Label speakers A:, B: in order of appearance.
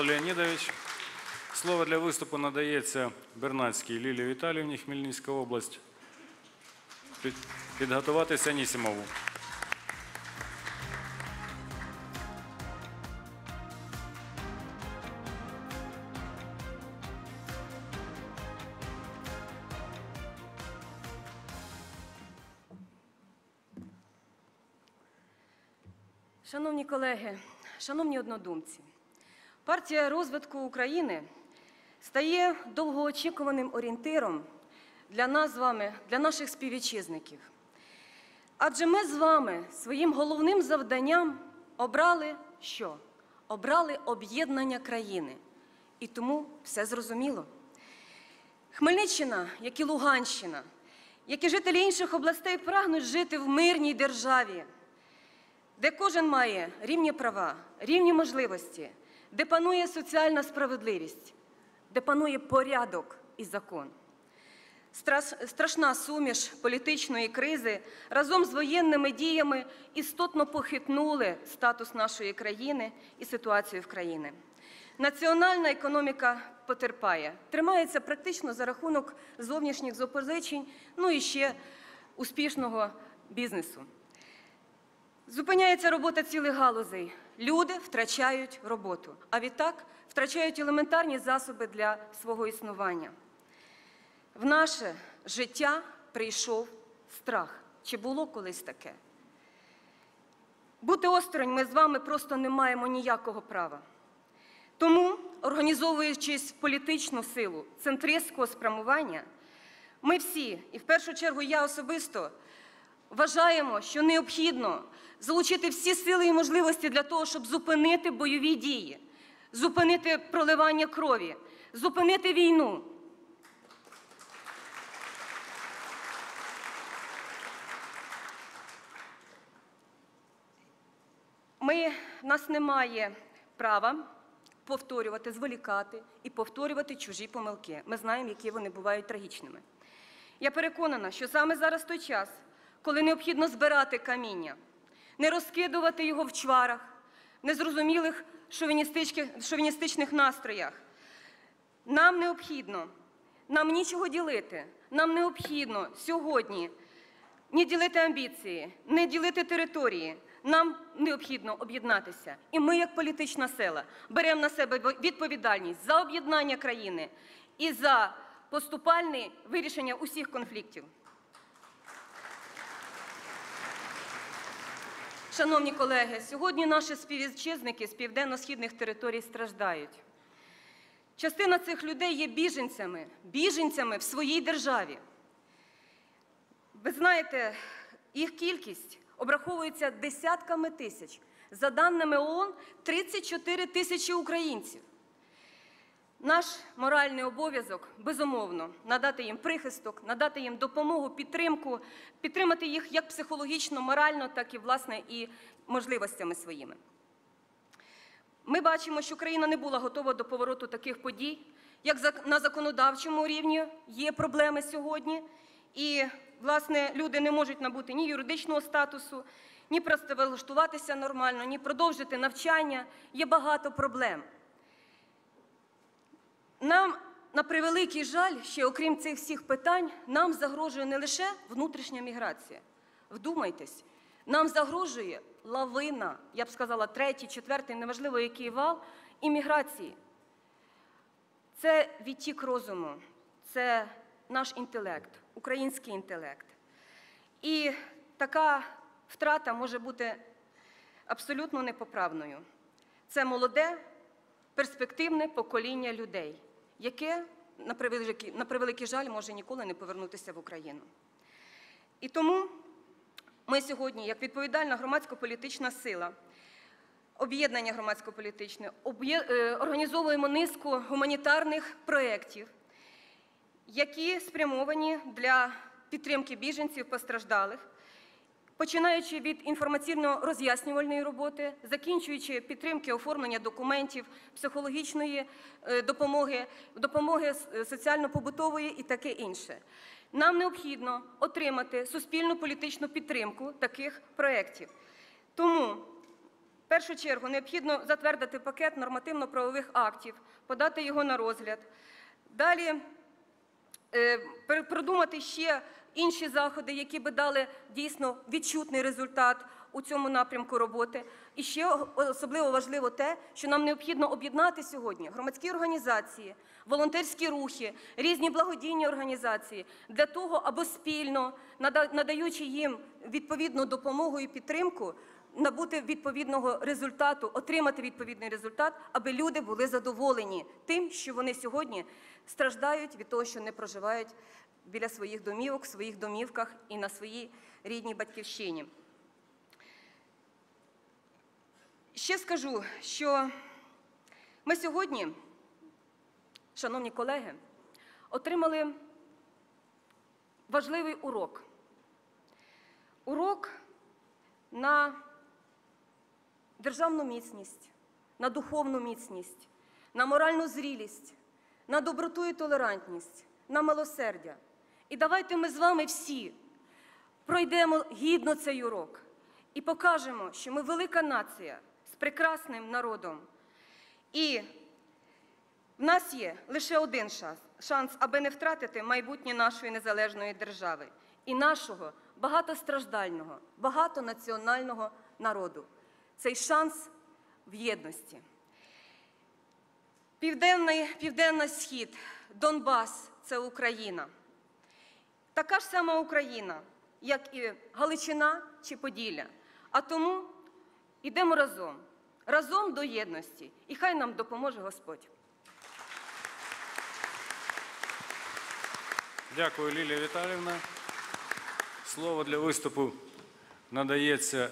A: Леонідович. Слово для виступу надається Бернацькій Лілії Віталіївні, Хмельницька область. Під- Підготуватися Нісімову.
B: Шановні колеги, шановні однодумці, партія розвитку України стає довгоочікуваним орієнтиром для нас з вами, для наших співвітчизників. Адже ми з вами своїм головним завданням обрали що? Обрали об'єднання країни. І тому все зрозуміло. Хмельниччина, як і Луганщина, як і жителі інших областей прагнуть жити в мирній державі, де кожен має рівні права, рівні можливості, де панує соціальна справедливість, де панує порядок і закон. Страшна суміш політичної кризи разом з воєнними діями істотно похитнули статус нашої країни і ситуацію в країні. Національна економіка потерпає, тримається практично за рахунок зовнішніх запозичень, ну і ще успішного бізнесу. Зупиняється робота цілих галузей. Люди втрачають роботу, а відтак втрачають елементарні засоби для свого існування. В наше життя прийшов страх. Чи було колись таке? Бути осторонь ми з вами просто не маємо ніякого права. Тому, організовуючись в політичну силу центристського спрямування, ми всі, і в першу чергу я особисто, вважаємо, що необхідно залучити всі сили і можливості для того, щоб зупинити бойові дії, зупинити проливання крові, зупинити війну. Ми, в нас немає права повторювати, зволікати і повторювати чужі помилки. Ми знаємо, які вони бувають трагічними. Я переконана, що саме зараз той час, коли необхідно збирати каміння, не розкидувати його в чварах, незрозумілих шовіністичних настроях. Нам необхідно, нам нічого ділити. Нам необхідно сьогодні не ділити амбіції, не ділити території. Нам необхідно об'єднатися. І ми, як політична сила, беремо на себе відповідальність за об'єднання країни і за поступальне вирішення усіх конфліктів. Шановні колеги, сьогодні наші співвітчизники з південно-східних територій страждають. Частина цих людей є біженцями, біженцями в своїй державі. Ви знаєте, їх кількість обраховується десятками тисяч. За даними ООН, 34 тисячі українців. Наш моральний обов'язок безумовно надати їм прихисток, надати їм допомогу, підтримку, підтримати їх як психологічно, морально, так і власне і можливостями своїми. Ми бачимо, що країна не була готова до повороту таких подій, як на законодавчому рівні є проблеми сьогодні, і власне люди не можуть набути ні юридичного статусу, ні працевлаштуватися нормально, ні продовжити навчання. Є багато проблем. Нам, на превеликий жаль, ще окрім цих всіх питань, нам загрожує не лише внутрішня міграція. Вдумайтесь, нам загрожує лавина, я б сказала, третій, четвертий, неважливо який вал, імміграції. Це відтік розуму, це наш інтелект, український інтелект. І така втрата може бути абсолютно непоправною. Це молоде, перспективне покоління людей, яке, на превеликий, на превеликий жаль, може ніколи не повернутися в Україну. І тому ми сьогодні, як відповідальна громадсько-політична сила, об'єднання громадсько-політичне, е, організовуємо низку гуманітарних проєктів, які спрямовані для підтримки біженців постраждалих, починаючи від інформаційно-роз'яснювальної роботи, закінчуючи підтримки оформлення документів, психологічної е, допомоги, допомоги соціально-побутової і таке інше. Нам необхідно отримати суспільну політичну підтримку таких проєктів. Тому В першу чергу необхідно затвердити пакет нормативно-правових актів, подати його на розгляд. Далі е, продумати ще інші заходи, які би дали дійсно відчутний результат у цьому напрямку роботи. І ще особливо важливо те, що нам необхідно об'єднати сьогодні громадські організації, волонтерські рухи, різні благодійні організації для того, аби спільно, нада- надаючи їм відповідну допомогу і підтримку, набути відповідного результату, отримати відповідний результат, аби люди були задоволені тим, що вони сьогодні страждають від того, що не проживають біля своїх домівок, в своїх домівках і на своїй рідній батьківщині. Ще скажу, що ми сьогодні, шановні колеги, отримали важливий урок. Урок на державну міцність, на духовну міцність, на моральну зрілість, на доброту і толерантність, на милосердя. І давайте ми з вами всі пройдемо гідно цей урок і покажемо, що ми велика нація з прекрасним народом. І в нас є лише один шанс, шанс, аби не втратити майбутнє нашої незалежної держави і нашого багатостраждального, багатонаціонального народу. Цей шанс в єдності. Південний, Південний Схід, Донбас це Україна. Така ж сама Україна, як і Галичина чи Поділля. А тому йдемо разом, разом до єдності, і хай нам допоможе Господь.
A: Дякую, Лілія Віталівна. Слово для виступу надається